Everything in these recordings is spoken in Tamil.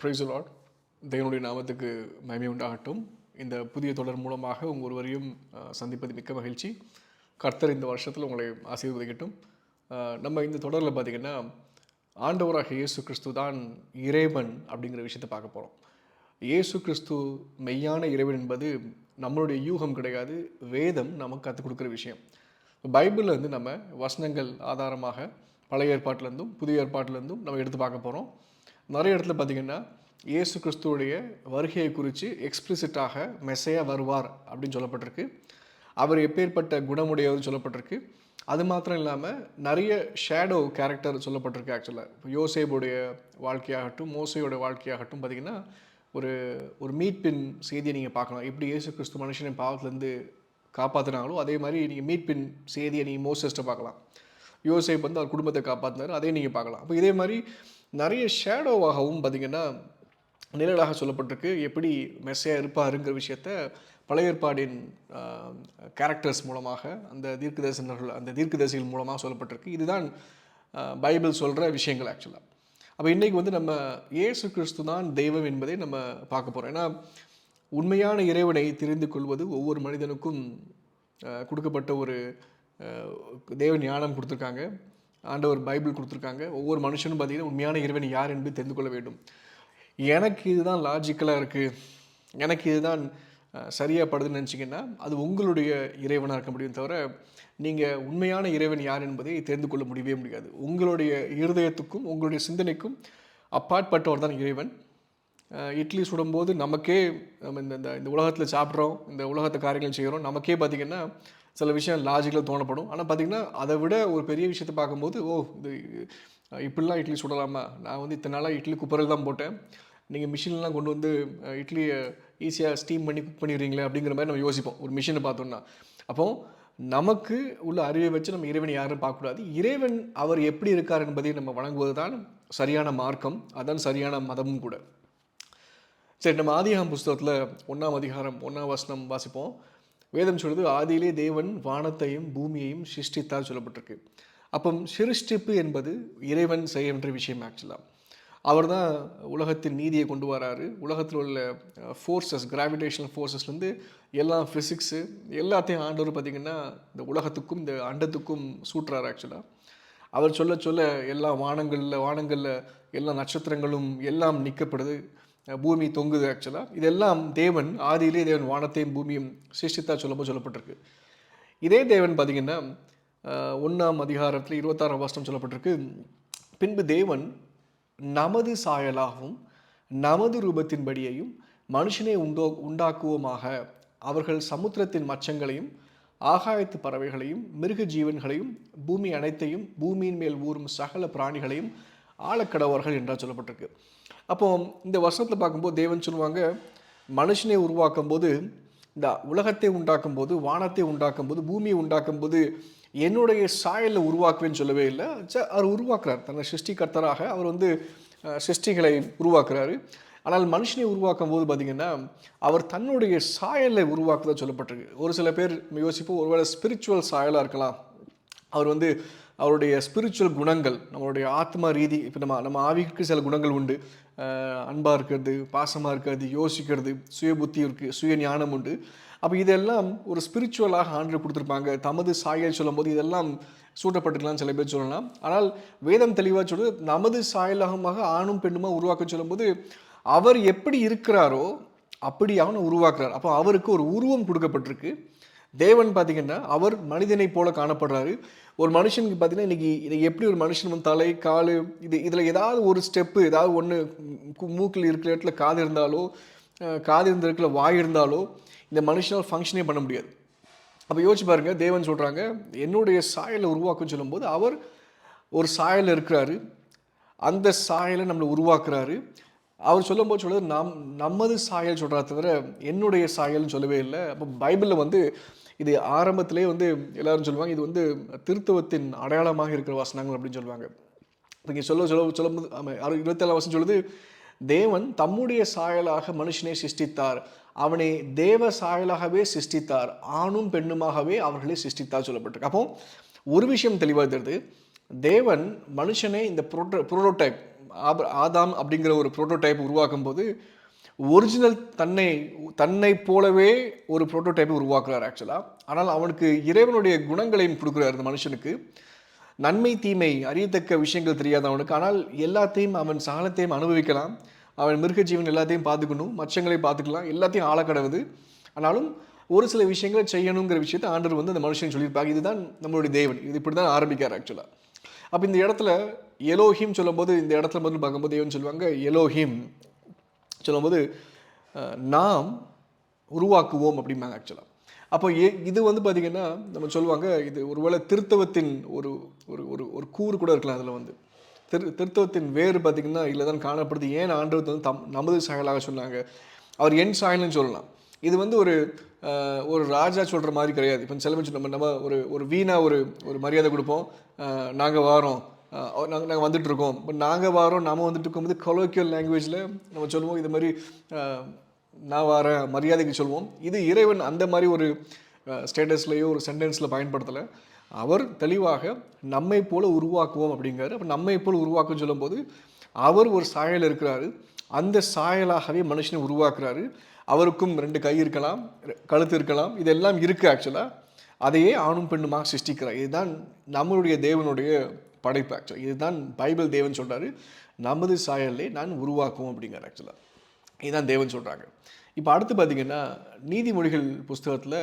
ப்ரைஸ் லார்ட் தேவனுடைய நாமத்துக்கு மகிமை உண்டாகட்டும். இந்த புதிய தொடர் மூலமாக உங்கள் ஒருவரையும் சந்திப்பது மிக்க மகிழ்ச்சி. கர்த்தர் இந்த வருஷத்தில் உங்களை ஆசீர்வதிக்கட்டும். நம்ம இந்த தொடரில் பார்த்திங்கன்னா ஆண்டவராக இயேசு கிறிஸ்து தான் இறைவன் அப்படிங்கிற விஷயத்தை பார்க்க போகிறோம் இயேசு கிறிஸ்து மெய்யான இறைவன் என்பது நம்மளுடைய யூகம் கிடையாது வேதம் நமக்கு கற்றுக் கொடுக்குற விஷயம். பைபிளில் வந்து நம்ம வசனங்கள் ஆதாரமாக பழைய ஏற்பாட்டிலேருந்தும் புதிய ஏற்பாட்டிலேருந்தும் நம்ம எடுத்து பார்க்க போகிறோம் நிறைய இடத்துல பார்த்திங்கன்னா இயேசு கிறிஸ்துவோடைய வருகையை குறித்து எக்ஸ்பிளிசிட்டாக மெசையாக வருவார் அப்படின்னு சொல்லப்பட்டிருக்கு. அவர் எப்பேற்பட்ட குணமுடையவர் சொல்லப்பட்டிருக்கு. அது மாத்திரம் இல்லாமல் நிறைய ஷேடோ கேரக்டர் சொல்லப்பட்டிருக்கு ஆக்சுவலாக இப்போ யோசேபுடைய வாழ்க்கையாகட்டும் மோசையோட வாழ்க்கையாகட்டும் பார்த்திங்கன்னா ஒரு ஒரு மீட்பின் செய்தியை நீங்கள் பார்க்கலாம். எப்படி இயேசு கிறிஸ்து மனுஷனை பாவத்திலேருந்து காப்பாற்றினாங்களோ அதே மாதிரி நீங்கள் மீட்பின் செய்தியை நீங்கள் மோசஸ்ட்டை பார்க்கலாம். யோசேப் வந்து அவர் குடும்பத்தை காப்பாற்றினார் அதையும் நீங்கள் பார்க்கலாம். அப்போ இதே மாதிரி நிறைய ஷேடோவாகவும் பார்த்தீங்கன்னா நிழலாக சொல்லப்பட்டிருக்கு. எப்படி மெஸ்ஸையாக இருப்பாருங்கிற விஷயத்த பழைய ஏற்பாடின் கேரக்டர்ஸ் மூலமாக அந்த தீர்க்கதரிசனர்கள் அந்த தீர்க்கதரிசிகள் மூலமாக சொல்லப்பட்டிருக்கு. இதுதான் பைபிள் சொல்கிற விஷயங்கள் ஆக்சுவலாக அப்போ இன்றைக்கி வந்து நம்ம இயேசு கிறிஸ்து தான் தெய்வம் என்பதை நம்ம பார்க்க போகிறோம் ஏன்னா உண்மையான இறைவனை தெரிந்து கொள்வது ஒவ்வொரு மனிதனுக்கும் கொடுக்கப்பட்ட ஒரு தேவ ஞானம் கொடுத்துருக்காங்க. ஆண்டவர் பைபிள் கொடுத்துருக்காங்க. ஒவ்வொரு மனுஷனும் பார்த்தீங்கன்னா உண்மையான இறைவன் யார் என்று தெரிந்து கொள்ள வேண்டும். எனக்கு இதுதான் லாஜிக்கலாக இருக்குது எனக்கு இதுதான் சரியாக படுதுன்னு நினச்சிங்கன்னா அது உங்களுடைய இறைவனாக இருக்க முடியும் தவிர நீங்கள் உண்மையான இறைவன் யார் என்பதை தெரிந்து கொள்ள முடியவே முடியாது. உங்களுடைய இருதயத்துக்கும் உங்களுடைய சிந்தனைக்கும் அப்பாற்பட்டவர் தான் இறைவன். இட்லி சுடும்போது நமக்கே நம்ம இந்த இந்த இந்த உலகத்தில் சாப்பிட்றோம் இந்த உலகத்தை காரியங்கள் செய்கிறோம் நமக்கே பார்த்திங்கன்னா சில விஷயம் லாஜிக்கில் தோணப்படும். ஆனால் பார்த்திங்கன்னா அதை விட ஒரு பெரிய விஷயத்தை பார்க்கும்போது ஓ இது இப்படிலாம் இட்லி சுடலாமா? நான் வந்து இத்தனை நாளாக இட்லி குப்பரில் தான் போட்டேன். நீங்கள் மிஷின்லாம் கொண்டு வந்து இட்லியை ஈஸியாக ஸ்டீம் பண்ணி குக் பண்ணிடுறீங்களே அப்படிங்கிற மாதிரி நம்ம யோசிப்போம். ஒரு மிஷினை பார்த்தோம்னா. அப்போது நமக்கு உள்ள அறிவை வச்சு நம்ம இறைவனை யாரும் பார்க்கக்கூடாது. இறைவன் அவர் எப்படி இருக்கார் என்பதை நம்ம வணங்குவது தான் சரியான மார்க்கம். அதான் சரியான மதமும் கூட. சரி நம்ம ஆதிகாரம் புஸ்தகத்தில் ஒன்றாம் அதிகாரம் ஒன்றாம் வசனம் வாசிப்போம். வேதம் சொல்லுது ஆதியிலே தேவன் வானத்தையும் பூமியையும் சிருஷ்டித்தால் சொல்லப்பட்டிருக்கு. அப்போ சிருஷ்டிப்பு என்பது இறைவன் செய்கின்ற விஷயம் ஆக்சுவலாக அவர் தான் உலகத்தின் நீதியை கொண்டு வராரு. உலகத்தில் உள்ள ஃபோர்ஸஸ் கிராவிடேஷனல் ஃபோர்ஸஸ்லேருந்து எல்லா ஃபிசிக்ஸு எல்லாத்தையும் ஆண்டவர் பார்த்திங்கன்னா இந்த உலகத்துக்கும் இந்த அண்டத்துக்கும் சூட்டுறாரு ஆக்சுவலாக அவர் சொல்ல சொல்ல எல்லா வானங்களில் வானங்களில் எல்லா நட்சத்திரங்களும் எல்லாம் நிற்கப்படுது பூமி தொங்குது ஆக்சுவலாக இதெல்லாம் தேவன் ஆதியிலே தேவன் வானத்தையும் பூமியும் சிருஷ்டித்தா சொல்லும்போது சொல்லப்பட்டிருக்கு. இதே தேவன் பார்த்திங்கன்னா ஒன்றாம் அதிகாரத்தில் இருபத்தாறாம் வருஷம் சொல்லப்பட்டிருக்கு. பின்பு தேவன் நமது சாயலாகவும் நமது ரூபத்தின்படியையும் மனுஷனை உண்டோ உண்டாக்குவோமாக. அவர்கள் சமுத்திரத்தின் மச்சங்களையும் ஆகாயத்து பறவைகளையும் மிருக ஜீவன்களையும் பூமி அனைத்தையும் பூமியின் மேல் ஊறும் சகல பிராணிகளையும் ஆழக்கடவர்கள் என்றால் சொல்லப்பட்டிருக்கு. அப்போ இந்த வருஷத்தில் பார்க்கும்போது தேவன் சொல்லுவாங்க மனுஷனை உருவாக்கும் போது இந்த உலகத்தை உண்டாக்கும் போது வானத்தை உண்டாக்கும் போது பூமியை உண்டாக்கும் போது என்னுடைய சாயலில் உருவாக்குவேன்னு சொல்லவே இல்லை. ச- அவர் உருவாக்குறார். தன்னை சிருஷ்டிகர்த்தராக அவர் வந்து சிருஷ்டிகளை உருவாக்குறாரு. ஆனால் மனுஷனை உருவாக்கும் போது பார்த்தீங்கன்னா அவர் தன்னுடைய சாயலை உருவாக்குதான் சொல்லப்பட்டிருக்கு. ஒரு சில பேர் யோசிப்போம் ஒருவேளை ஸ்பிரிச்சுவல் சாயலாக இருக்கலாம். அவர் வந்து அவருடைய ஸ்பிரிச்சுவல் குணங்கள் நம்மளுடைய ஆத்மா ரீதி இப்போ நம்ம நம்ம ஆவிக்கு சில குணங்கள் உண்டு. அன்பாக இருக்கிறது பாசமாக இருக்கிறது யோசிக்கிறது சுய புத்தி இருக்குது சுய ஞானம் உண்டு. அப்போ இதெல்லாம் ஒரு ஸ்பிரிச்சுவலாக ஆண்டு கொடுத்துருப்பாங்க. தமது சாயல் சொல்லும்போது இதெல்லாம் சூட்டப்பட்டிருக்கலாம் சில பேர் சொல்லலாம். ஆனால் வேதம் தெளிவாக சொல்லுது நமது சாயலாகமாக ஆணும் பெண்ணுமாக உருவாக்க சொல்லும்போது அவர் எப்படி இருக்கிறாரோ அப்படி அவனை உருவாக்குறார். அப்போ அவருக்கு ஒரு உருவம் கொடுக்கப்பட்டிருக்கு. தேவன் பார்த்தீங்கன்னா அவர் மனிதனை போல காணப்படுறாரு. ஒரு மனுஷனுக்கு பார்த்தீங்கன்னா இன்றைக்கி இதை எப்படி ஒரு மனுஷன் வந்து தலை கால் இது இதில் ஏதாவது ஒரு ஸ்டெப்பு ஏதாவது ஒன்று மூக்கில் இருக்கிற இடத்துல காது இருந்தாலோ காது இருந்த இடத்துல வாய் இருந்தாலோ இந்த மனுஷனால் ஃபங்க்ஷனே பண்ண முடியாது. அப்போ யோசிச்சு பாருங்க தேவன் சொல்கிறாங்க என்னுடைய சாயலை உருவாக்குன்னு சொல்லும்போது அவர் ஒரு சாயலில் இருக்கிறாரு. அந்த சாயலை நம்மளை உருவாக்குறாரு. அவர் சொல்லும்போது சொல்கிறது நம் நமது சாயல் சொல்கிறா தவிர என்னுடைய சாயல்னு சொல்லவே இல்லை. அப்போ பைபிளில் வந்து இது ஆரம்பத்திலே வந்து எல்லாரும் சொல்லுவாங்க இது வந்து திருத்துவத்தின் அடையாளமாக இருக்கிற வசனங்கள் அப்படின்னு சொல்லுவாங்க. நீங்கள் இங்கே சொல்ல சொல்ல சொல்லும்போது ஆமாம் அறு இருபத்தேழாம் வருஷம் சொல்லுது தேவன் தம்முடைய சாயலாக மனுஷனை சிருஷ்டித்தார். அவனை தேவ சாயலாகவே சிருஷ்டித்தார். ஆணும் பெண்ணுமாகவே அவர்களை சிருஷ்டித்தார் சொல்லப்பட்டிருக்கு. அப்போ ஒரு விஷயம் தெளிவாக தெரியுது. தேவன் மனுஷனை இந்த புரோட்டோ புரோட்டோடைப் ஆதாம் அப்படிங்கிற ஒரு ப்ரோட்டோடைப் உருவாக்கும் போது ஒரிஜினல் தன்னை தன்னை போலவே ஒரு ப்ரோட்டோடைப்பை உருவாக்குறார் ஆக்சுவலாக ஆனால் அவனுக்கு இறைவனுடைய குணங்களையும் கொடுக்குறார் அந்த மனுஷனுக்கு. நன்மை தீமை அறியத்தக்க விஷயங்கள் தெரியாது அவனுக்கு. ஆனால் எல்லாத்தையும் அவன் சாலத்தையும் அனுபவிக்கலாம். அவன் மிருக ஜீவன் எல்லாத்தையும் பார்த்துக்கணும். மச்சங்களை பார்த்துக்கலாம். எல்லாத்தையும் ஆளக்கடவுது ஆனாலும் ஒரு சில விஷயங்களை செய்யணுங்கிற விஷயத்தை ஆண்டர் வந்து அந்த மனுஷன் சொல்லியிருப்பாங்க இதுதான் நம்மளுடைய தேவன். இது இப்படி தான் ஆரம்பிக்கார் ஆக்சுவலாக அப்போ இந்த இடத்துல எலோஹிம் சொல்லும்போது இந்த இடத்துல மட்டும் பார்க்கும்போது தேவன் சொல்லுவாங்க? எலோஹிம். சொல்லும்போது நாம் உருவாக்குவோம் அப்படிம்பாங்க ஆக்சுவலாக அப்போ ஏ இது வந்து பார்த்திங்கன்னா நம்ம சொல்லுவாங்க இது ஒருவேளை திருத்தவத்தின் ஒரு ஒரு ஒரு ஒரு கூறு கூட இருக்கலாம் அதில் வந்து. திரு திருத்தவத்தின் வேறு பார்த்திங்கன்னா இல்லை தான் காணப்படுது. ஏன் ஆண்டவத்தை வந்து தம் நமது சாயலாக சொன்னாங்க? அவர் என் சாயல்னு சொல்லலாம். இது வந்து ஒரு ஒரு ராஜா சொல்கிற மாதிரி கிடையாது. இப்போ சிலமிச்சு நம்ம நம்ம ஒரு ஒரு வீணாக ஒரு ஒரு மரியாதை கொடுப்போம். நாங்கள் வாரோம். நாங்கள் நாங்கள் வந்துட்டு இருக்கோம் இப்போ நாங்கள் வாரோம் நாம வந்துட்டு இருக்கும்போது கொலோக்கியல் லாங்குவேஜில் நம்ம சொல்லுவோம் இது மாதிரி நான் வர மரியாதைக்கு சொல்லுவோம். இது இறைவன் அந்த மாதிரி ஒரு ஸ்டேட்டஸ்லேயோ ஒரு சென்டென்ஸில் பயன்படுத்தலை. அவர் தெளிவாக நம்மை போல் உருவாக்குவோம் அப்படிங்கிறாரு. அப்போ நம்மை போல் உருவாக்கும் சொல்லும்போது அவர் ஒரு சாயல் இருக்கிறாரு. அந்த சாயலாகவே மனுஷனை உருவாக்குறாரு. அவருக்கும் ரெண்டு கை இருக்கலாம் கழுத்து இருக்கலாம். இதெல்லாம் இருக்குது ஆக்சுவலாக அதையே ஆணும் பெண்ணுமாக சிருஷ்டிக்கிறார். இதுதான் நம்மளுடைய தேவனுடைய படைப்பு ஆக்சுவலாக இதுதான் பைபிள் தேவன் சொல்கிறாரு நமது சாயலே நான் உருவாக்குவோம் அப்படிங்கிறார் ஆக்சுவலாக இதுதான் தேவன் சொல்கிறாங்க இப்போ அடுத்து பார்த்தீங்கன்னா நீதிமொழிகள் புஸ்தகத்தில்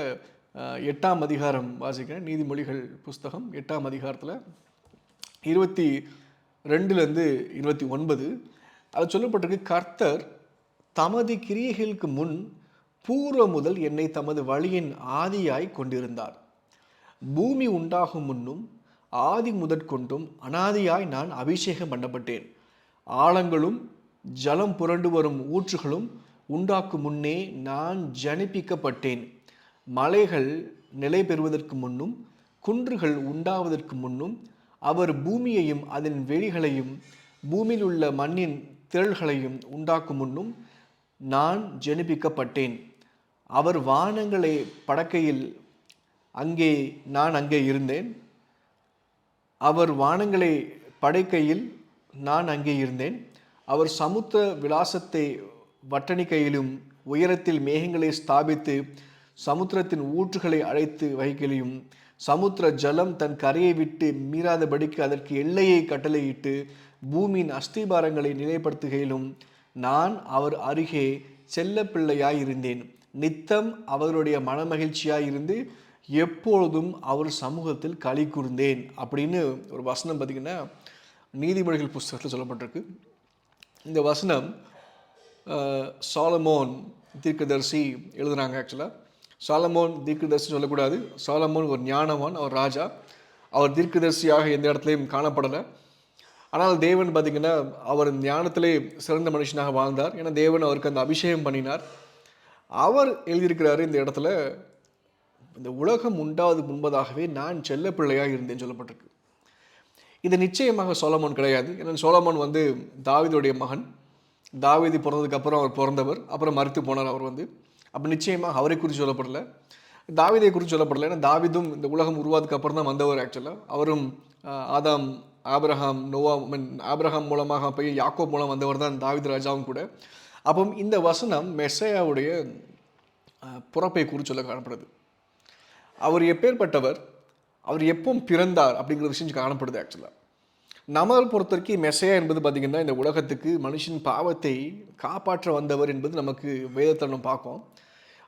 எட்டாம் அதிகாரம் வாசிக்கிறேன். நீதிமொழிகள் புஸ்தகம் எட்டாம் அதிகாரத்தில் இருபத்தி ரெண்டுலேருந்து இருபத்தி ஒன்பது. அது சொல்லப்பட்டிருக்கு கர்த்தர் தமது கிரியைகளுக்கு முன் பூர்வ முதல் என்னை தமது வழியின் ஆதியாய் கொண்டிருந்தார். பூமி உண்டாகும் முன்னும் ஆதி முதற்கொண்டும் அனாதியாய் நான் அபிஷேகம் பண்ணப்பட்டேன். ஆழங்களும் ஜலம் புரண்டு வரும் ஊற்றுகளும் உண்டாக்கும் முன்னே நான் ஜனிப்பிக்கப்பட்டேன். மலைகள் நிலை பெறுவதற்கு முன்னும் குன்றுகள் உண்டாவதற்கு முன்னும் அவர் பூமியையும் அதன் வெளிகளையும் பூமியில் உள்ள மண்ணின் திரள்களையும் உண்டாக்கும் முன்னும் நான் ஜனிப்பிக்கப்பட்டேன். அவர் வானங்களை படக்கையில் அங்கே நான் அங்கே இருந்தேன். அவர் வானங்களை படைக்கையில் நான் அங்கே இருந்தேன். அவர் சமுத்திர விலாசத்தை வட்டணிக்கையிலும் உயரத்தில் மேகங்களை ஸ்தாபித்து சமுத்திரத்தின் ஊற்றுகளை அழைத்து வைக்கலையும் சமுத்திர ஜலம் தன் கரையை விட்டு மீறாதபடிக்கு அதற்கு எல்லையை கட்டளையிட்டு பூமியின் அஸ்திபாரங்களை நிலைப்படுத்துகையிலும் நான் அவர் அருகே செல்லப்பிள்ளையாய் இருந்தேன் நித்தம் அவருடைய மனமகிழ்ச்சியாய் இருந்து எப்பொழுதும் அவர் சமூகத்தில் களி கூர்ந்தேன் அப்படின்னு ஒரு வசனம் பார்த்திங்கன்னா நீதிமொழிகள் புஸ்தகத்தில் சொல்லப்பட்டிருக்கு. இந்த வசனம் சாலமோன் தீர்க்கதரிசி எழுதுனாங்க ஆக்சுவலாக சாலமோன் தீர்க்கதரிசி சொல்லக்கூடாது. சாலமோன் ஒரு ஞானவான் அவர் ராஜா. அவர் தீர்க்கதரிசியாக எந்த இடத்துலையும் காணப்படலை. ஆனால் தேவன் பார்த்தீங்கன்னா அவர் ஞானத்திலே சிறந்த மனுஷனாக வாழ்ந்தார். ஏன்னா தேவன் அவருக்கு அந்த அபிஷேகம் பண்ணினார். அவர் எழுதியிருக்கிறாரு இந்த இடத்துல இந்த உலகம் உண்டாவது முன்பதாகவே நான் செல்ல பிள்ளையாக இருந்தேன் சொல்லப்பட்டிருக்கு. இது நிச்சயமாக சோலமோன் கிடையாது. ஏன்னா சோலமோன் வந்து தாவிதுடைய மகன். தாவிதி பிறந்ததுக்கப்புறம் அவர் பிறந்தவர். அப்புறம் மறுத்து போனார் அவர் வந்து. அப்போ நிச்சயமாக அவரை குறித்து சொல்லப்படல. தாவிதை குறித்து சொல்லப்படல. ஏன்னா தாவிதும் இந்த உலகம் உருவாதுக்கு அப்புறம் தான் வந்தவர் ஆக்சுவலாக அவரும் ஆதாம் ஆப்ரஹாம் நோவா மீன் ஆப்ரஹாம் மூலமாக போய் யாக்கோ மூலம் வந்தவர் தான் தாவித் ராஜாவும் கூட. அப்போ இந்த வசனம் மெஸ்ஸையாவுடைய பிறப்பை குறித்து சொல்ல காணப்படுது. அவர் எப்பேற்பட்டவர்? அவர் எப்போ பிறந்தார் அப்படிங்கிற விஷயம் காணப்படுது ஆக்சுவலாக நம்மளை பொறுத்த வரைக்கும் மெசையா என்பது பார்த்திங்கன்னா இந்த உலகத்துக்கு மனுஷன் பாவத்தை காப்பாற்ற வந்தவர் என்பது நமக்கு வேதத்தில் நம்ம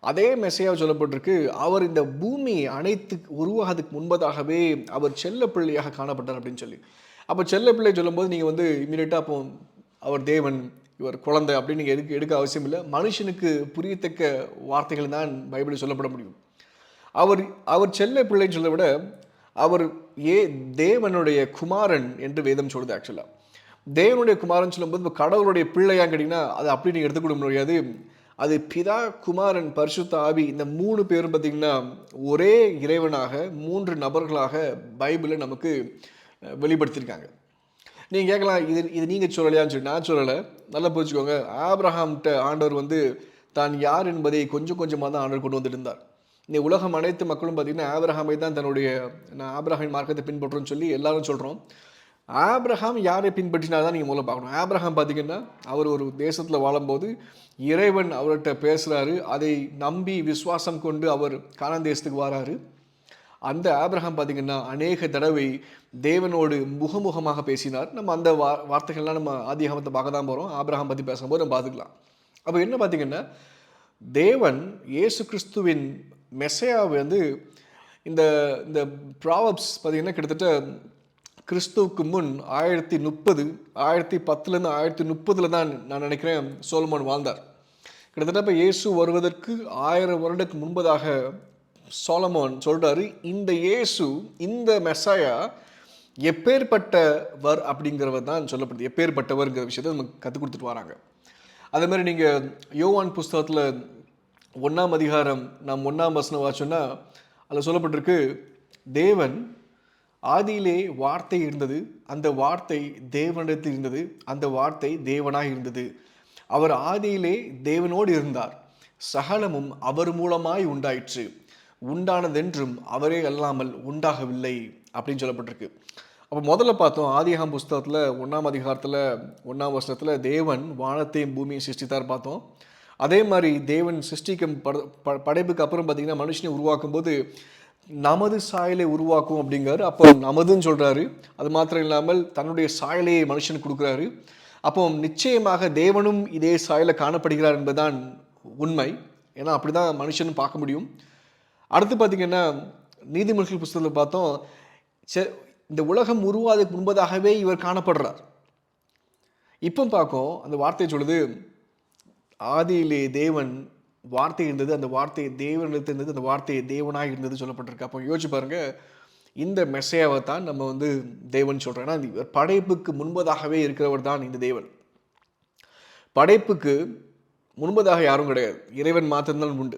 அதே மெசையாக சொல்லப்பட்டிருக்கு அவர் இந்த பூமி அனைத்து உருவாகிறதுக்கு முன்பதாகவே அவர் செல்ல பிள்ளையாக காணப்பட்டார் அப்படின்னு சொல்லி. அப்போ செல்ல பிள்ளை சொல்லும்போது நீங்கள் வந்து இமீடியட்டாக அப்போ அவர் தேவன் இவர் குழந்தை அப்படின்னு நீங்கள் எடுக்க எடுக்க அவசியம் இல்லை. மனுஷனுக்கு புரியத்தக்க வார்த்தைகள் தான் பைபிளில் சொல்லப்பட முடியும். அவர் அவர் செல்ல பிள்ளைன்னு சொல்ல விட அவர் ஏ தேவனுடைய குமாரன் என்று வேதம் சொல்லுது ஆக்சுவலாக தேவனுடைய குமாரன் சொல்லும்போது கடவுளுடைய பிள்ளையான்னு கேட்டிங்கன்னா அதை அப்படி நீங்கள் எடுத்துக்கொள்ள முடியாது. அது பிதா குமாரன் பரிசுத்த ஆவி இந்த மூணு பேரும் பார்த்திங்கன்னா ஒரே இறைவனாக மூன்று நபர்களாக பைபிளை நமக்கு வெளிப்படுத்தியிருக்காங்க. நீங்கள் கேட்கலாம் இது இது நீங்கள் சொல்லலையான்னு சொல்லி நான் சொல்லலை. நல்லா புரிச்சுக்கோங்க ஆப்ரஹாம்கிட்ட ஆண்டவர் வந்து தான் யார் என்பதை கொஞ்சம் கொஞ்சமாக தான் ஆண்டவர் கொண்டு வந்துட்டு இருந்தார். இந்த உலகம் அனைத்து மக்களும் பார்த்தீங்கன்னா ஆப்ரஹாமை தான் தன்னுடைய நான் ஆப்ரஹாமின் மார்க்கத்தை பின்பற்றுன்னு சொல்லி எல்லாரும் சொல்கிறோம் ஆப்ரஹாம் யாரை பின்பற்றினார் தான் நீங்கள் முதல்ல பார்க்கணும். ஆப்ரஹாம் பார்த்தீங்கன்னா அவர் ஒரு தேசத்தில் வாழும்போது இறைவன் அவர்கிட்ட பேசுகிறாரு அதை நம்பி விசுவாசம் கொண்டு அவர் கானான் தேசத்துக்கு வராரு. அந்த ஆப்ரஹாம் பார்த்தீங்கன்னா அநேக தடவை தேவனோடு முகமுகமாக பேசினார். நம்ம அந்த வா வார்த்தைகள்லாம் நம்ம ஆதிகாமத்தை பார்க்க தான் போகிறோம் ஆப்ரஹாம் பற்றி பேசும்போது நம்ம பார்த்துக்கலாம். அப்போ என்ன பார்த்தீங்கன்னா தேவன் இயேசு கிறிஸ்துவின் மெசையா வந்து இந்த இந்த ப்ராவப்ஸ் பார்த்தீங்கன்னா கிட்டத்தட்ட கிறிஸ்துவுக்கு முன் ஆயிரத்தி முப்பது ஆயிரத்தி பத்துலேருந்து ஆயிரத்தி முப்பதில் தான் நான் நினைக்கிறேன் சோலமோன் வாழ்ந்தார். கிட்டத்தட்ட இப்போ இயேசு வருவதற்கு ஆயிரம் வருடத்துக்கு முன்பதாக சோலமோன் சொல்கிறாரு இந்த இயேசு இந்த மெசாயா எப்பேற்பட்டவர் அப்படிங்கிறவர் தான் சொல்லப்படுது. எப்பேற்பட்டவர்ங்கிற விஷயத்தை நமக்கு கற்றுக் கொடுத்துட்டு வராங்க. அதே மாதிரி நீங்கள் யோவான் புஸ்தகத்தில் ஒன்றாம் அதிகாரம் நாம் ஒன்றாம் வசனம் வாச்சோன்னா அதில் சொல்லப்பட்டிருக்கு தேவன் ஆதியிலே வார்த்தை இருந்தது அந்த வார்த்தை தேவனிடத்தில் இருந்தது அந்த வார்த்தை தேவனாக இருந்தது. அவர் ஆதியிலே தேவனோடு இருந்தார். சகலமும் அவர் மூலமாய் உண்டாயிற்று. உண்டானதென்றும் அவரே அல்லாமல் உண்டாகவில்லை அப்படின்னு சொல்லப்பட்டிருக்கு. அப்போ முதல்ல பார்த்தோம் ஆதிகாம் புஸ்தகத்தில் ஒன்றாம் அதிகாரத்தில் ஒன்றாம் வருஷத்தில் தேவன் வானத்தையும் பூமியும் சிருஷ்டித்தார் பார்த்தோம். அதே மாதிரி தேவன் சிருஷ்டிக்கும் பட படைப்புக்கு அப்புறம் பார்த்தீங்கன்னா மனுஷனை உருவாக்கும் போது நமது சாயலை உருவாக்கும் அப்படிங்கிறாரு. அப்போ நமதுன்னு சொல்கிறாரு அது மாத்திரம் இல்லாமல் தன்னுடைய சாயலையை மனுஷனுக்கு கொடுக்குறாரு. அப்போ நிச்சயமாக தேவனும் இதே சாயலை காணப்படுகிறார் என்பதுதான் உண்மை. ஏன்னா அப்படி தான் மனுஷனும் பார்க்க முடியும். அடுத்து பார்த்திங்கன்னா நீதிமன்ற புஸ்தகத்தில் பார்த்தோம் செ இந்த உலகம் உருவாதுக்கு முன்பதாகவே இவர் காணப்படுறார். இப்போ பார்க்கும் அந்த வார்த்தையை சொல்லுது ஆதியிலே தேவன் வார்த்தை இருந்தது அந்த வார்த்தை தேவனிடத்து இருந்தது அந்த வார்த்தை தேவனாக இருந்தது சொல்லப்பட்டிருக்கு. அப்போ யோசிச்சு பாருங்க இந்த மெசையாவை தான் நம்ம வந்து தேவன் சொல்கிறோம் ஏன்னா படைப்புக்கு முன்பதாகவே இருக்கிறவர் தான் இந்த தேவன். படைப்புக்கு முன்பதாக யாரும் கிடையாது. இறைவன் மாத்திரம்தான் உண்டு.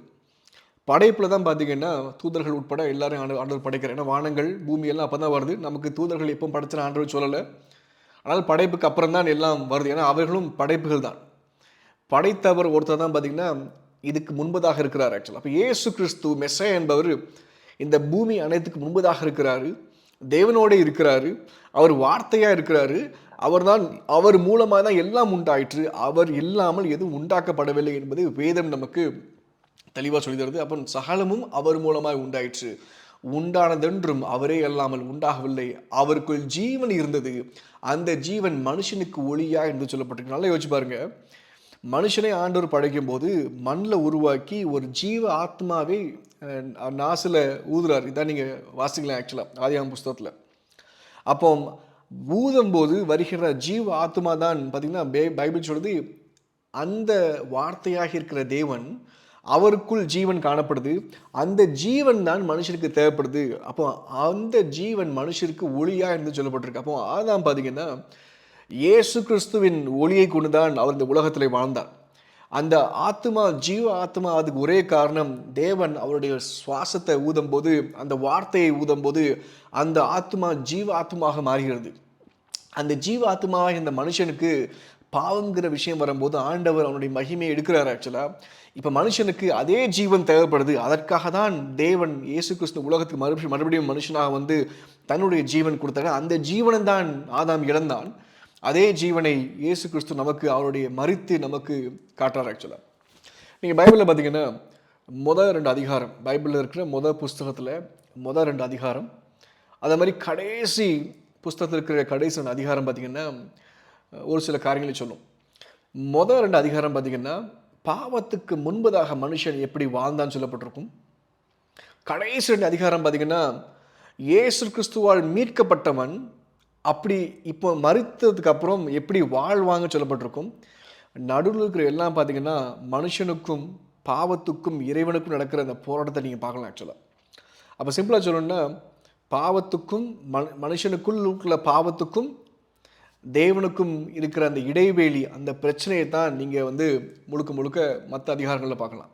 படைப்பில் தான் பார்த்தீங்கன்னா தூதர்கள் உட்பட எல்லாரும் ஆண்டு ஆண்டவர் படைக்கிறார். ஏன்னா வானங்கள் பூமியெல்லாம் அப்போ தான் வருது. நமக்கு தூதர்கள் எப்போ படைச்சின ஆண்டவர் சொல்லலை. ஆனால் படைப்புக்கு அப்புறம் தான் எல்லாம் வருது. ஏன்னா அவர்களும் படைப்புகள் தான். படைத்தவர் ஒருத்தர் தான் பார்த்தீங்கன்னா இதுக்கு முன்பதாக இருக்கிறார் ஆக்சுவலாக அப்போ ஏசு கிறிஸ்து மெஸ்ஸே என்பவர் இந்த பூமி அனைத்துக்கு முன்பதாக இருக்கிறாரு தேவனோடு இருக்கிறாரு அவர் வார்த்தையாக இருக்கிறாரு அவர் தான் அவர் மூலமாக தான் எல்லாம் உண்டாயிற்று அவர் இல்லாமல் எதுவும் உண்டாக்கப்படவில்லை என்பது வேதம் நமக்கு தெளிவாக சொல்லி தருது. அப்போ சகலமும் அவர் மூலமாக உண்டாயிற்று. உண்டானதென்றும் அவரே அல்லாமல் உண்டாகவில்லை. அவருக்குள் ஜீவன் இருந்தது. அந்த ஜீவன் மனுஷனுக்கு ஒளியா என்று சொல்லப்பட்டிருக்கு. நல்லா யோசிச்சு பாருங்கள் மனுஷனை ஆண்டவர் படைக்கும் போது மண்ணில் உருவாக்கி ஒரு ஜீவ ஆத்மாவே நாசில் ஊதுறாரு. இதான் நீங்கள் வாசிக்கலாம் ஆக்சுவலாக ஆதியாம் புஸ்தகத்தில். அப்போ ஊதும்போது வருகிற ஜீவ ஆத்மா தான் பார்த்திங்கன்னா பைபிள் சொல்கிறது அந்த வார்த்தையாக இருக்கிற தேவன் அவருக்குள் ஜீவன் காணப்படுது. அந்த ஜீவன் தான் மனுஷனுக்கு தேவைப்படுது. அப்போ அந்த ஜீவன் மனுஷருக்கு ஒளியாக இருந்து சொல்லப்பட்டிருக்கு. அப்போ ஆதாம் பார்த்தீங்கன்னா இயேசு கிறிஸ்துவின் ஒளியை கொண்டு தான் அவர் இந்த உலகத்தில் வாழ்ந்தார். அந்த ஆத்மா ஜீவ ஆத்மா அதுக்கு ஒரே காரணம் தேவன் அவருடைய சுவாசத்தை ஊதும் போது அந்த வார்த்தையை ஊதும் போது அந்த ஆத்மா ஜீவ ஆத்மாக மாறுகிறது. அந்த ஜீவ ஆத்மாவாக இந்த மனுஷனுக்கு பாவங்கிற விஷயம் வரும்போது ஆண்டவர் அவனுடைய மகிமையை எடுக்கிறார் ஆக்சுவலாக இப்போ மனுஷனுக்கு அதே ஜீவன் தேவைப்படுது. அதற்காக தான் தேவன் இயேசு கிறிஸ்து உலகத்துக்கு மறுபடியும் மறுபடியும் மனுஷனாக வந்து தன்னுடைய ஜீவன் கொடுத்தாங்க அந்த ஜீவனை தான் ஆதாம் இழந்தான். அதே ஜீவனை இயேசு கிறிஸ்து நமக்கு அவருடைய மறித்து நமக்கு காட்டுறார் ஆக்சுவலாக நீங்கள் பைபிளில் பார்த்தீங்கன்னா முதல் ரெண்டு அதிகாரம் பைபிளில் இருக்கிற முதல் புஸ்தகத்தில் முதல் ரெண்டு அதிகாரம் அதே மாதிரி கடைசி புஸ்தகத்தில் இருக்கிற கடைசி ரெண்டு அதிகாரம் பார்த்திங்கன்னா ஒரு சில காரியங்களை சொல்லும். முதல் ரெண்டு அதிகாரம் பார்த்திங்கன்னா பாவத்துக்கு முன்பதாக மனுஷன் எப்படி வாழ்ந்தான்னு சொல்லப்பட்டிருக்கும். கடைசி ரெண்டு அதிகாரம் பார்த்திங்கன்னா இயேசு கிறிஸ்துவால் மீட்கப்பட்டவன் அப்படி இப்போ மறுத்ததுக்கு அப்புறம் எப்படி வாழ்வாங்க சொல்லப்பட்டிருக்கும். நடுவில் இருக்கிற எல்லாம் பார்த்தீங்கன்னா மனுஷனுக்கும் பாவத்துக்கும் இறைவனுக்கும் நடக்கிற அந்த போராட்டத்தை நீங்கள் பார்க்கலாம் ஆக்சுவலாக அப்போ சிம்பிளாக சொல்லணும்னா பாவத்துக்கும் மனு மனுஷனுக்குள் இருக்கிற பாவத்துக்கும் தேவனுக்கும் இருக்கிற அந்த இடைவெளி அந்த பிரச்சனையை தான் நீங்கள் வந்து முழுக்க முழுக்க மற்ற அதிகாரங்களில் பார்க்கலாம்.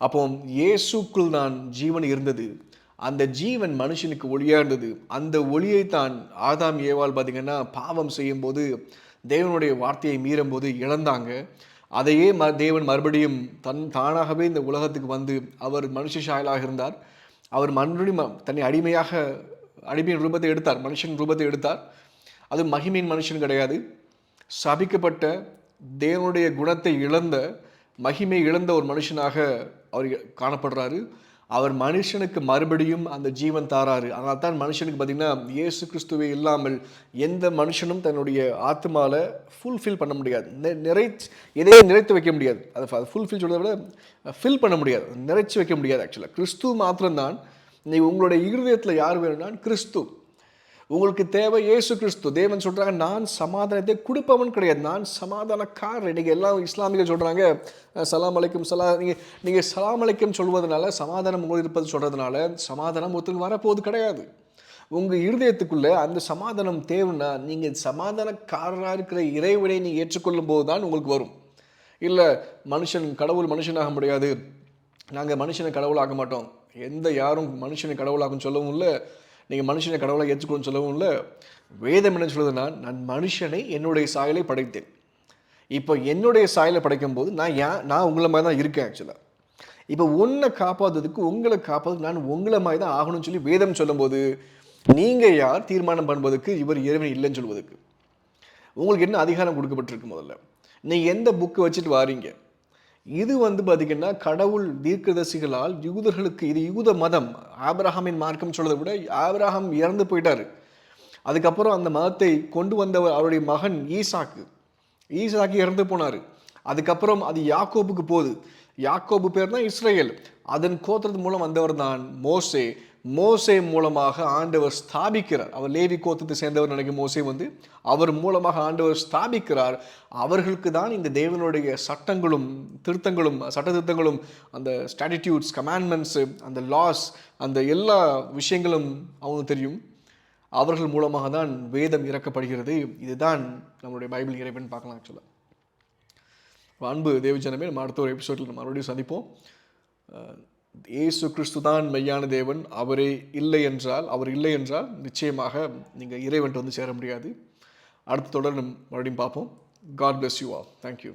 அப்போ இயேசுக்குள் தான் ஜீவன் இருந்தது. அந்த ஜீவன் மனுஷனுக்கு ஒளியாக இருந்தது. அந்த ஒளியை தான் ஆதாம் ஏவால் பார்த்திங்கன்னா பாவம் செய்யும்போது தேவனுடைய வார்த்தையை மீறும்போது இழந்தாங்க. அதையே ம தேவன் மறுபடியும் தன் தானாகவே இந்த உலகத்துக்கு வந்து அவர் மனுஷ சாயலாக இருந்தார். அவர் மறுபடியும் தன்னை அடிமையாக அடிமையின் ரூபத்தை எடுத்தார். மனுஷன் ரூபத்தை எடுத்தார். அது மகிமையின் மனுஷன் கிடையாது. சபிக்கப்பட்ட தேவனுடைய குணத்தை இழந்த மகிமை இழந்த ஒரு மனுஷனாக அவர் காணப்படுறாரு. அவர் மனுஷனுக்கு மறுபடியும் அந்த ஜீவன் தாராரு அதனால் தான் மனுஷனுக்கு பார்த்திங்கன்னா இயேசு கிறிஸ்துவை இல்லாமல் எந்த மனுஷனும் தன்னுடைய ஆத்மாவில் ஃபுல்ஃபில் பண்ண முடியாது. நெ நிறை எதையும் நிறைத்து வைக்க முடியாது. அதை ஃபுல்ஃபில் சொல்கிறத விட ஃபில் பண்ண முடியாது. நிறைச்சி வைக்க முடியாது ஆக்சுவலாக கிறிஸ்து மாத்திரம்தான் நீ உங்களுடைய இருதயத்தில் யார் வேணும்னா கிறிஸ்து. உங்களுக்கு தேவை இயேசு கிறிஸ்து. தேவன் சொல்கிறாங்க நான் சமாதானத்தை கொடுப்பவன் கிடையாது. நான் சமாதானக்காரர் இன்றைக்கி எல்லாம் இஸ்லாமிகள் சொல்கிறாங்க சலாம் அலைக்கும் சலா நீங்கள் நீங்கள் சலாம் அலைக்கும் சொல்வதனால சமாதானம் உங்களுக்கு இருப்பது சொல்கிறதுனால சமாதானம் ஒருத்தருக்கு வரப்போவது கிடையாது. உங்கள் இருதயத்துக்குள்ளே அந்த சமாதானம் தேவைன்னா நீங்கள் சமாதானக்காரராக இருக்கிற இறைவனை நீங்கள் ஏற்றுக்கொள்ளும் போது தான் உங்களுக்கு வரும். இல்லை மனுஷன் கடவுள் மனுஷனாக முடியாது. நாங்கள் மனுஷனை கடவுளாக மாட்டோம். எந்த யாரும் மனுஷனை கடவுளாகும் சொல்லவும் இல்லை. நீங்கள் மனுஷனை கடவுளை ஏற்றுக்கணும்னு சொல்லவும் இல்லை. வேதம் என்ன சொல்லுதுன்னா நான் மனுஷனை என்னுடைய சாயலை படைத்தேன். இப்போ என்னுடைய சாயலை படைக்கும் போது நான் ஏன் நான் உங்களை மாதிரி தான் இருக்கேன் ஆக்சுவலாக இப்போ உன்னை காப்பாற்றுறதுக்கு உங்களை காப்பாது நான் உங்களை மாதிரி தான் ஆகணும்னு சொல்லி வேதம் சொல்லும்போது நீங்கள் யார்? தீர்மானம் பண்ணுவதற்கு இவர் இறைவன் இல்லைன்னு சொல்வதற்கு உங்களுக்கு என்ன அதிகாரம் கொடுக்கப்பட்டிருக்கு முதல்ல? நீங்கள் எந்த புக்கு வச்சுட்டு வாரீங்க? இது வந்து பார்த்திங்கன்னா கடவுள் தீர்க்கதரிசிகளால் யூதர்களுக்கு இது யூத மதம் ஆபிரஹாமின் மார்க்கம் சொல்றதை விட ஆபிரஹாம் இறந்து போயிட்டாரு. அதுக்கப்புறம் அந்த மதத்தை கொண்டு வந்தவர் அவருடைய மகன் ஈசாக்கு. ஈசாக்கு இறந்து போனார். அதுக்கப்புறம் அது யாக்கோபுக்கு போகுது. யாக்கோபு பேர் தான் இஸ்ரேல். அதன் கோத்திரத்து மூலம் வந்தவர் தான் மோசே. மோசே மூலமாக ஆண்டவர் ஸ்தாபிக்கிறார். அவர் லேவி கோத்தத்தை சேர்ந்தவர் நினைக்கும் மோசே வந்து அவர் மூலமாக ஆண்டவர் ஸ்தாபிக்கிறார். அவர்களுக்கு தான் இந்த தேவனுடைய சட்டங்களும் திருத்தங்களும் சட்ட திருத்தங்களும் அந்த ஸ்டாட்டிடியூட்ஸ் கமாண்ட்மெண்ட்ஸு அந்த லாஸ் அந்த எல்லா விஷயங்களும் அவங்க தெரியும். அவர்கள் மூலமாக தான் வேதம் இறக்கப்படுகிறது. இதுதான் நம்மளுடைய பைபிள் இறைவன் பார்க்கலாம் ஆக்சுவலாக அன்பு தேவஜனமே நம்ம அடுத்த ஒரு எபிசோடில் மறுபடியும் சந்திப்போம். இயேசு கிறிஸ்து தான் மெய்யான தேவன். அவரே இல்லை என்றால் அவர் இல்லை என்றால் நிச்சயமாக நீங்கள் இறைவன்ட்டு வந்து சேர முடியாது. அடுத்த தொடர் மறுபடியும் பார்ப்போம். God bless you all thank you